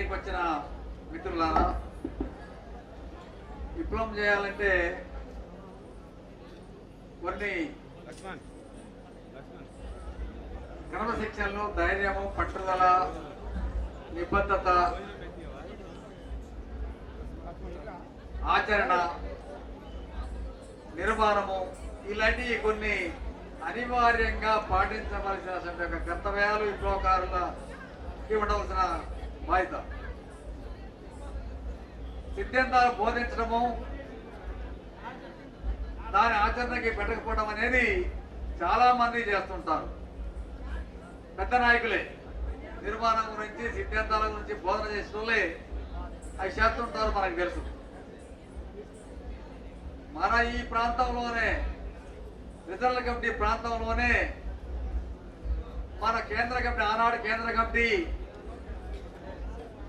Meeting వచ్చిన మిత్రులారా విప్లవం చేయాలంటే కొన్ని క్రమశిక్షణలు ధైర్యము పట్టుదల నిబద్ధత ఆచరణ నిర్మాణము ఇలాంటివి కొన్ని అనివార్యంగా పాటించవలసిన యొక్క కర్తవ్యాలు విప్లవకారులకి ఉండవలసిన బాధ్యత సిద్ధాంతాలు బోధించడము దాని ఆచరణకి పెట్టకపోవడం అనేది చాలా మంది చేస్తుంటారు. పెద్ద నాయకులే నిర్మాణం గురించి సిద్ధాంతాల గురించి బోధన చేసిన వాళ్ళే అవి చేస్తుంటారు మనకు తెలుసు. మన ఈ ప్రాంతంలోనే రిజర్వ్ కమిటీ ప్రాంతంలోనే మన కేంద్ర కమిటీ ఆనాడు కేంద్ర కమిటీ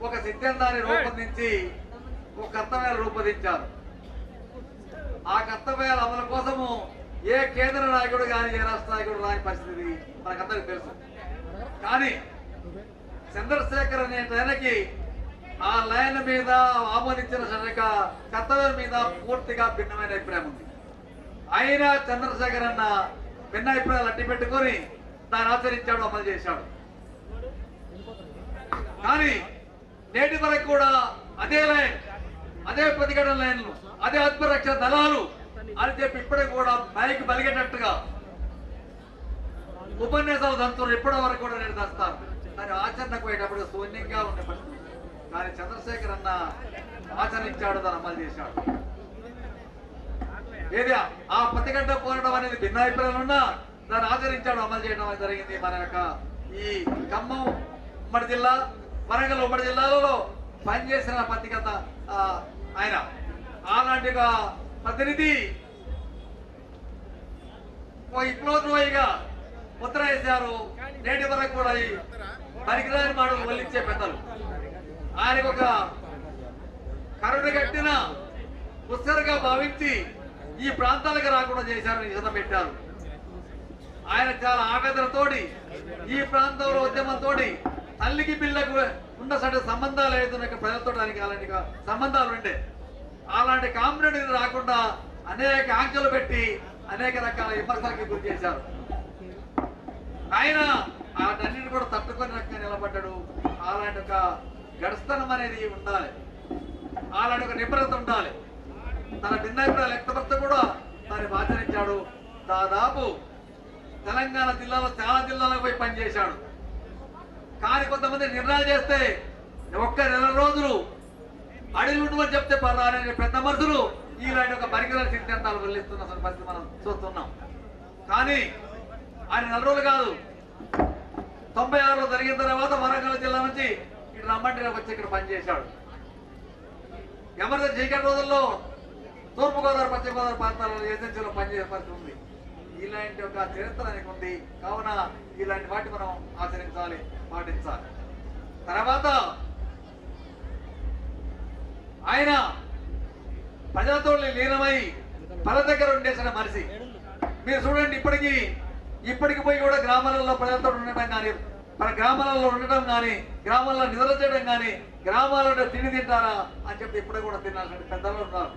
ఒక సిద్ధాంతాన్ని రూపొందించి ఒక కర్తవ్యాలు రూపొందించారు. ఆ కర్తవ్యాల అమలు కోసము ఏ కేంద్ర నాయకుడు కానీ ఏ రాష్ట్ర నాయకుడు రాని పరిస్థితి మనకందరికి తెలుసు. కానీ చంద్రశేఖర్ అనే ఆయనకి ఆ లైన్ మీద ఆమోదించిన కర్తవ్యం మీద పూర్తిగా భిన్నమైన అభిప్రాయం ఉంది. అయినా చంద్రశేఖర్ అన్న భిన్న అభిప్రాయాలు అట్టి పెట్టుకొని దాన్ని ఆచరించాడు అమలు చేశాడు. కానీ నేటి వరకు కూడా అదే లైన్ అదే ప్రతిఘటన లైన్లు అదే ఆత్మరక్షణ దళాలు అని చెప్పి ఇప్పటికి కూడా మైకి బలిగేటట్టుగా ఉపన్యాసాలు దంతులు ఇప్పటి వరకు కూడా నేను దస్తాను కానీ ఆచరణకు పోయేటప్పుడు శూన్యంగా ఉండే పరిస్థితి. కానీ చంద్రశేఖర్ అన్న ఆచరించాడు దాన్ని అమలు చేశాడు. ఏది? ఆ ప్రతిగంట పోరాటం అనేది భిన్నాభిప్రాయాలు ఉన్నా దాన్ని ఆచరించాడు అమలు చేయడం జరిగింది. మన యొక్క ఈ ఖమ్మం ఉమ్మడి జిల్లా వరంగల్ ఉమ్మడి జిల్లాలలో పనిచేసిన పత్రికత ఆయన. అలాంటి ఒక ప్రతినిధి ఓ విప్లవద్రోహిగా ముద్ర వేశారు. నేటి వరకు కూడా ఈ పరికరాని మాటలు వల్లించే పెద్దలు. ఆయనకు ఒక కరుణ కట్టిన పుస్తకగా భావించి ఈ ప్రాంతాలకు రాకుండా చేశారని నిజం పెట్టారు. ఆయన చాలా ఆవేదనతోటి ఈ ప్రాంతంలో ఉద్యమంతో తల్లికి పిల్లకు ఉన్న సట సంబంధాలు ఏదైనా ప్రజలతో అలాంటి సంబంధాలు ఉండే. అలాంటి కాంపిటేటివ్ రాకుండా అనేక ఆంక్షలు పెట్టి అనేక రకాల విమర్శలకి గురి చేశారు. ఆయన వాటన్నిటిని కూడా తట్టుకొని రకంగా నిలబడ్డాడు. అలాంటి ఒక గడస్తనం అనేది ఉండాలి. అలాంటి ఒక నిపుణత ఉండాలి. తన భిన్నాభిప్రాయాలు వ్యక్తపరిస్తే కూడా దాన్ని ఆచరించాడు దాదాపు తెలంగాణ జిల్లాలో చాలా జిల్లాలకు పోయి పనిచేశాడు. కానీ కొంతమంది నిర్ణయాలు చేస్తే ఒక్క నెల రోజులు అడవి ఉండమని చెప్తే పర్వాలనే పెద్ద మనుషులు ఇలాంటి ఒక పరికరాల సిద్ధాంతాలు వెళ్ళిస్తున్న పరిస్థితి మనం చూస్తున్నాం. కానీ ఆయన నెల రోజులు కాదు. తొంభై ఆరులో జరిగిన తర్వాత వరంగల్ జిల్లా నుంచి ఇక్కడ రమ్మంటే వచ్చి ఇక్కడ పనిచేశాడు ఎమర్జెన్సీ చీకటి రోజుల్లో తూర్పుగోదావరి పశ్చిమ గోదావరి ప్రాంతాలలో ఏజెన్సీలో పనిచేసే పరిస్థితి ఉంది. ఇలాంటి ఒక చరిత్ర ఉంది. కావున ఇలాంటి వాటి మనం ఆచరించాలి పాటించాలి. తర్వాత ఆయన ప్రజలతో లీనమై పల దగ్గర ఉండేసిన మనిషి. మీరు చూడండి ఇప్పటికీ ఇప్పటికి పోయి కూడా గ్రామాలలో ప్రజలతో ఉండటం కానీ మన గ్రామాలలో ఉండటం కానీ గ్రామాల్లో నిద్ర చేయడం కానీ గ్రామాలలో తిని తింటారా అని చెప్పి ఇప్పుడు కూడా తినాల్సిన పెద్దలు ఉన్నారు.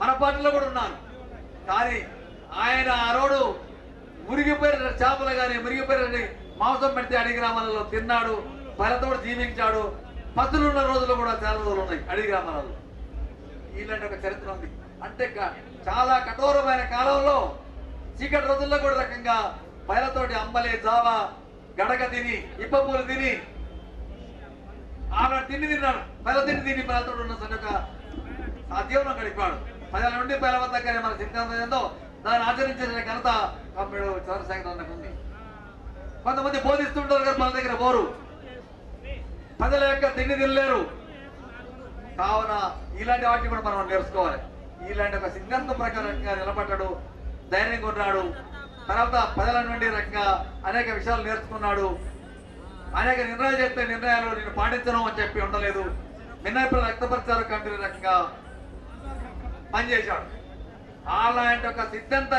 మన పార్టీలో కూడా ఉన్నారు. కానీ ఆయన ఆ రోడ్డు మురిగిపోయిన చేపలు కానీ మురిగిపోయిన మాంసం పెడితే అడిగి గ్రామాలలో తిన్నాడు పలతో జీవించాడు. పసులు ఉన్న రోజులు కూడా చాలా రోజులు ఉన్నాయి అడిగి గ్రామాలలో. ఇలాంటి ఒక చరిత్ర ఉంది. అంటే చాలా కఠోరమైన కాలంలో చీకటి రోజుల్లో కూడా రకంగా బయలతోటి అంబలే జావా గడక తిని ఇప్పపూలు తిని ఆమె తిండి తిన్నాడు. పైల తిండి తిని పైలతో ఉన్న సరే ఒక ఆ గడిపాడు. ప్రజల నుండి పైల మన సిద్ధాంతం ఏందో దాన్ని ఆచరించిన ఘనత కమ్ముడు చంద్రశేఖర్ అన్నకు ఉంది. కొంతమంది బోధిస్తుంటారు కదా మన దగ్గర పోరు ప్రజల యొక్క తిండి తినలేరు కావున ఇలాంటి వాటిని కూడా మనం నేర్చుకోవాలి. ఇలాంటి ఒక సిద్ధాంతం ప్రకారంగా నిలబడ్డాడు ధైర్యంగా ఉన్నాడు. తర్వాత ప్రజల నుండి రకంగా అనేక విషయాలు నేర్చుకున్నాడు. అనేక నిర్ణయాలు చేస్తే నిర్ణయాలు నేను పాటించను అని చెప్పి ఉండలేదు. మిన్నప్పుడు రక్తపరిచారు కంపెనీ రకంగా పనిచేశాడు. అలాంటి ఒక సిద్ధాంత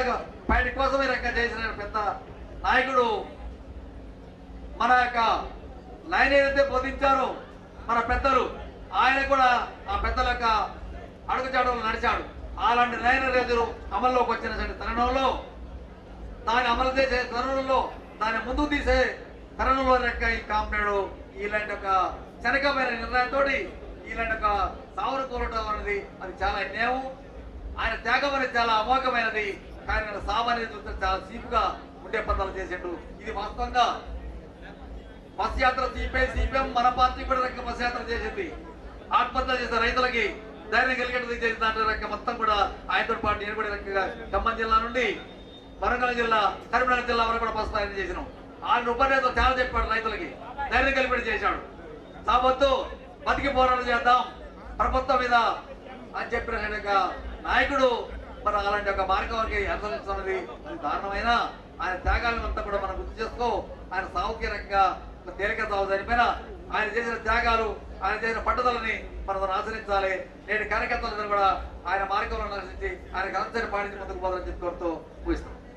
బయట కోసమే రకంగా చేసిన పెద్ద నాయకుడు మన యొక్క లైన్ ఏదైతే బోధించారో మన పెద్దలు ఆయన కూడా ఆ పెద్దల యొక్క అడుగుచాడలు నడిచాడు. అలాంటి లైన్ ఎదురు అమల్లోకి వచ్చిన తరుణంలో దాన్ని అమలు చేసే తరుణంలో దాన్ని ముందుకు తీసే తరుణంలో లెక్క ఈ కామ్రేడు ఇలాంటి ఒక చనకమైన నిర్ణయంతో ఇలాంటి ఒక సావరు కోరటం అనేది అది చాలా అన్యాయం. ఆయన త్యాగం అనేది చాలా అమోఘమైనది. కానీ ఆయన సామాన్య చూస్తే చాలా సీపుగా ఉండే పదాలు చేసిండు. ఇది వాస్తవంగా బస్ యాత్ర సిపిఐ సిపిఎం మన పార్టీ కూడా రక బస్ యాత్ర చేసింది. ఆత్మహత్య చేసిన రైతులకి ధైర్యం కలిగేది చేసిన దాంట్లో రక మొత్తం కూడా ఆయనతో పాటు నేను కూడా రకంగా ఖమ్మం జిల్లా నుండి వరంగల్ జిల్లా కరీంనగర్ జిల్లా వరకు కూడా బస్ ప్రయాణం చేసినాం. ఆయన ఉపన్యాసం చాలా చెప్పాడు రైతులకి. ధైర్యం కలిపి చేశాడు. కాబట్టి బతికి పోరాటం చేద్దాం. ప్రభుత్వం మీద అని చెప్పిన నాయకుడు. మరి అలాంటి ఒక మార్గానికి అనుసరిస్తున్నది అది దారుణమైన. ఆయన త్యాగాలను అంతా కూడా మనం గుర్తు చేసుకో. ఆయన సావుకి ఒక తేలిక సాగు చనిపోయిన ఆయన చేసిన త్యాగాలు ఆయన చేసిన పట్టుదలని మనం ఆచరించాలి. నేటి కార్యకర్తలందరూ కూడా ఆయన మార్గంలో నడిచి ఆయన కనసరి పాటించి ముందుకు పోదని చెప్పి కోరుతూ ముగిస్తాం